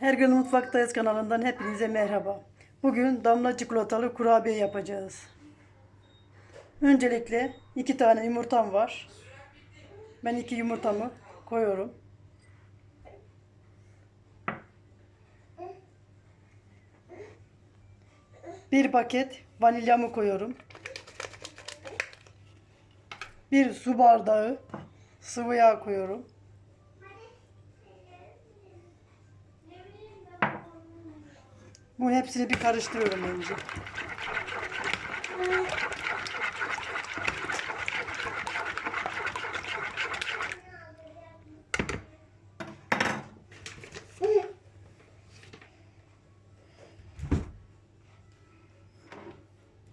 Her gün Mutfaktayız kanalından hepinize merhaba. Bugün damla çikolatalı kurabiye yapacağız. Öncelikle iki tane yumurtam var. Ben iki yumurtamı koyuyorum. Bir paket vanilyamı koyuyorum. Bir su bardağı sıvı yağ koyuyorum. Bunun hepsini bir karıştırıyorum önce.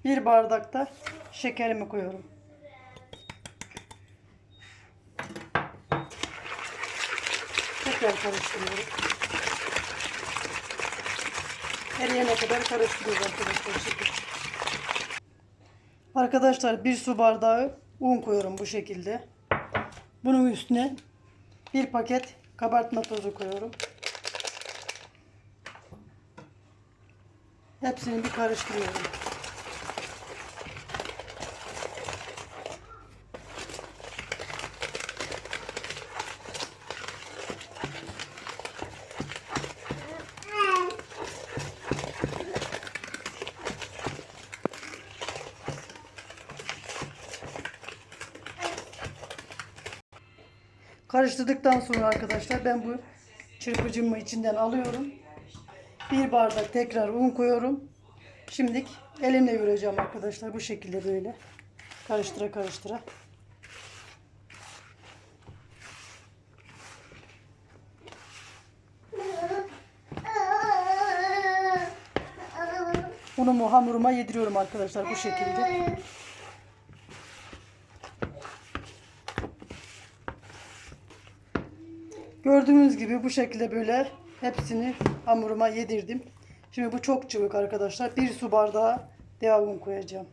Bir bardakta şekerimi koyuyorum. Tekrar karıştırıyorum. Eriyene kadar karıştırıyoruz arkadaşlar. Şekil. Arkadaşlar bir su bardağı un koyuyorum bu şekilde. Bunun üstüne bir paket kabartma tozu koyuyorum. Hepsini bir karıştırıyorum. Karıştırdıktan sonra arkadaşlar ben bu çırpıcımı içinden alıyorum. Bir bardak tekrar un koyuyorum. Şimdilik elimle yoğuracağım arkadaşlar bu şekilde böyle. Karıştıra karıştıra. Unumu hamuruma yediriyorum arkadaşlar bu şekilde. Gördüğünüz gibi bu şekilde böyle hepsini hamuruma yedirdim. Şimdi bu çok cıvık arkadaşlar. Bir su bardağı dev un koyacağım.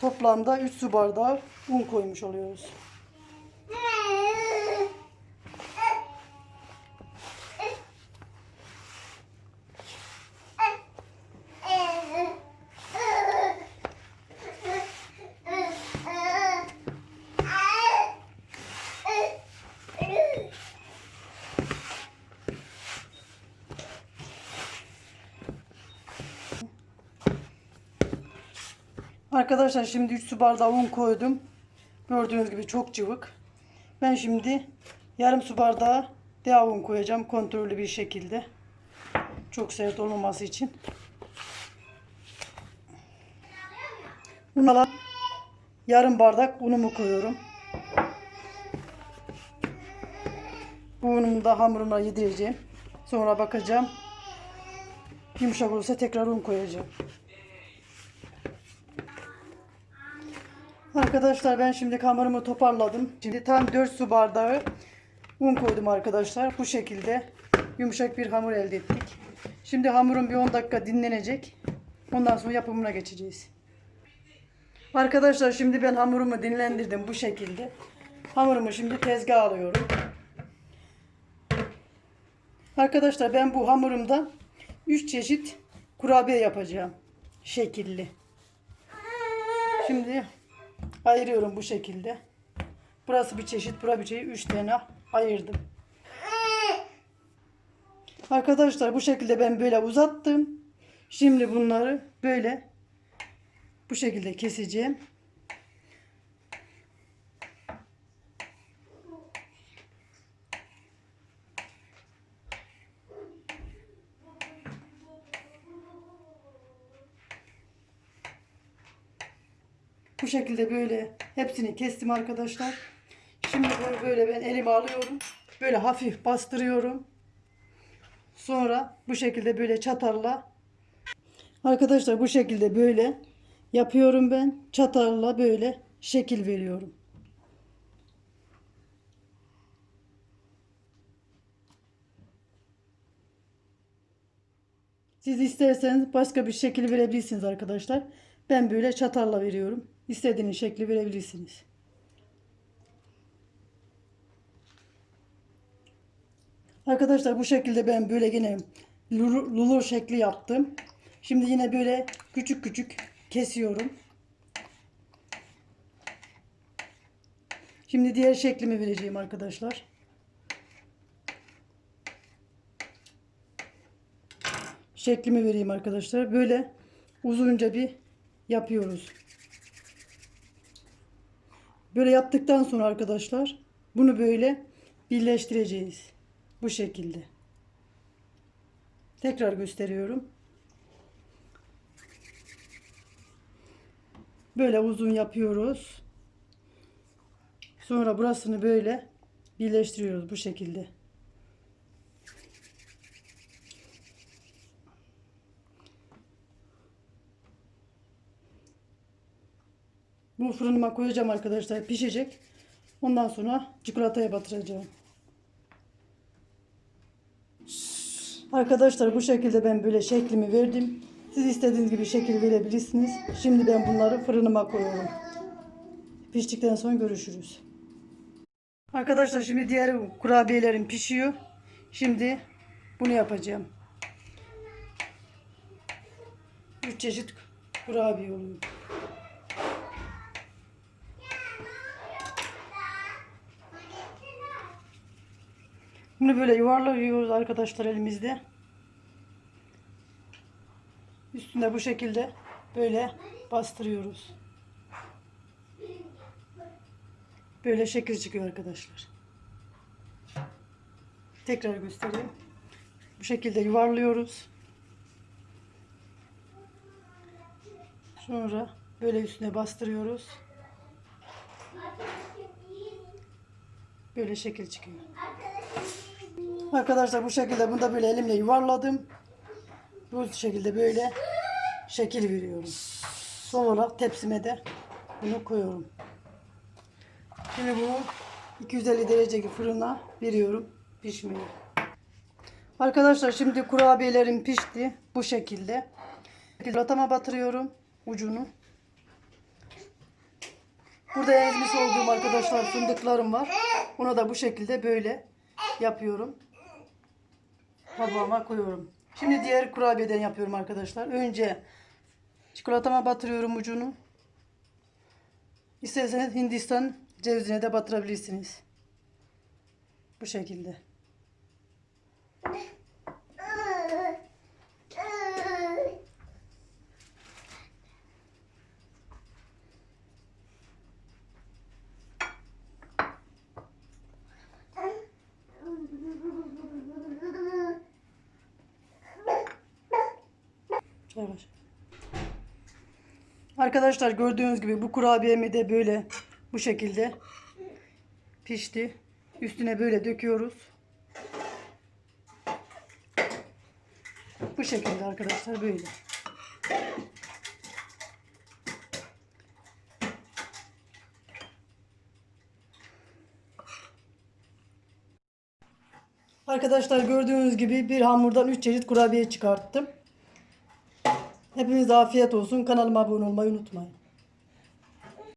Toplamda 3 su bardağı un koymuş oluyoruz. Arkadaşlar şimdi 3 su bardağı un koydum. Gördüğünüz gibi çok cıvık. Ben şimdi yarım su bardağı dev un koyacağım kontrollü bir şekilde. Çok sert olmaması için. Buna yarım bardak unumu koyuyorum. Bu unumu da hamuruna yedireceğim. Sonra bakacağım. Yumuşak olursa tekrar un koyacağım. Arkadaşlar ben şimdi hamurumu toparladım. Şimdi tam 4 su bardağı un koydum arkadaşlar. Bu şekilde yumuşak bir hamur elde ettik. Şimdi hamurum bir 10 dakika dinlenecek. Ondan sonra yapımına geçeceğiz. Arkadaşlar şimdi ben hamurumu dinlendirdim bu şekilde. Hamurumu şimdi tezgaha alıyorum. Arkadaşlar ben bu hamurumda 3 çeşit kurabiye yapacağım. Şekilli. Şimdi ayırıyorum bu şekilde. Burası bir çeşit, burası bir çeşit. Üç tane ayırdım. Arkadaşlar bu şekilde ben böyle uzattım. Şimdi bunları böyle bu şekilde keseceğim. Bu şekilde böyle hepsini kestim arkadaşlar. Şimdi bunu böyle ben elime alıyorum. Böyle hafif bastırıyorum. Sonra bu şekilde böyle çatalla Arkadaşlar bu şekilde böyle yapıyorum ben. Çatalla böyle şekil veriyorum. Siz isterseniz başka bir şekil verebilirsiniz arkadaşlar. Ben böyle çatalla veriyorum. İstediğiniz şekli verebilirsiniz. Arkadaşlar bu şekilde ben böyle yine lulu, şekli yaptım. Şimdi yine böyle küçük küçük kesiyorum. Şimdi diğer şeklimi vereceğim arkadaşlar. Şeklimi vereyim arkadaşlar. Böyle uzunca bir yapıyoruz. Böyle yaptıktan sonra arkadaşlar bunu böyle birleştireceğiz. Bu şekilde. Tekrar gösteriyorum. Böyle uzun yapıyoruz. Sonra burasını böyle birleştiriyoruz bu şekilde. Bu fırınıma koyacağım arkadaşlar. Pişecek. Ondan sonra çikolataya batıracağım. Arkadaşlar bu şekilde ben böyle şeklimi verdim. Siz istediğiniz gibi şekil verebilirsiniz. Şimdi ben bunları fırınıma koyuyorum. Piştikten sonra görüşürüz. Arkadaşlar şimdi diğer kurabiyelerim pişiyor. Şimdi bunu yapacağım. Üç çeşit kurabiye oluyor. Bunu böyle yuvarlıyoruz arkadaşlar elimizde. Üstüne bu şekilde böyle bastırıyoruz. Böyle şekil çıkıyor arkadaşlar. Tekrar göstereyim. Bu şekilde yuvarlıyoruz. Sonra böyle üstüne bastırıyoruz. Böyle şekil çıkıyor. Arkadaşlar bu şekilde bunu da böyle elimle yuvarladım. Bu şekilde böyle şekil veriyorum. Son olarak tepsime de bunu koyuyorum. Şimdi bunu 250 dereceli fırına veriyorum pişmeye. Arkadaşlar şimdi kurabiyelerim pişti bu şekilde. Latama batırıyorum ucunu. Burada ezmiş olduğum arkadaşlar fındıklarım var. Ona da bu şekilde böyle yapıyorum. Tabağıma koyuyorum. Şimdi diğer kurabiyeden yapıyorum arkadaşlar. Önce çikolatama batırıyorum ucunu. İsterseniz Hindistan cevizine de batırabilirsiniz. Bu şekilde. Yavaş. Arkadaşlar gördüğünüz gibi bu kurabiyemi de böyle bu şekilde pişti. Üstüne böyle döküyoruz. Bu şekilde arkadaşlar böyle. Arkadaşlar gördüğünüz gibi bir hamurdan 3 çeşit kurabiye çıkarttım. Hepinize afiyet olsun. Kanalıma abone olmayı unutmayın.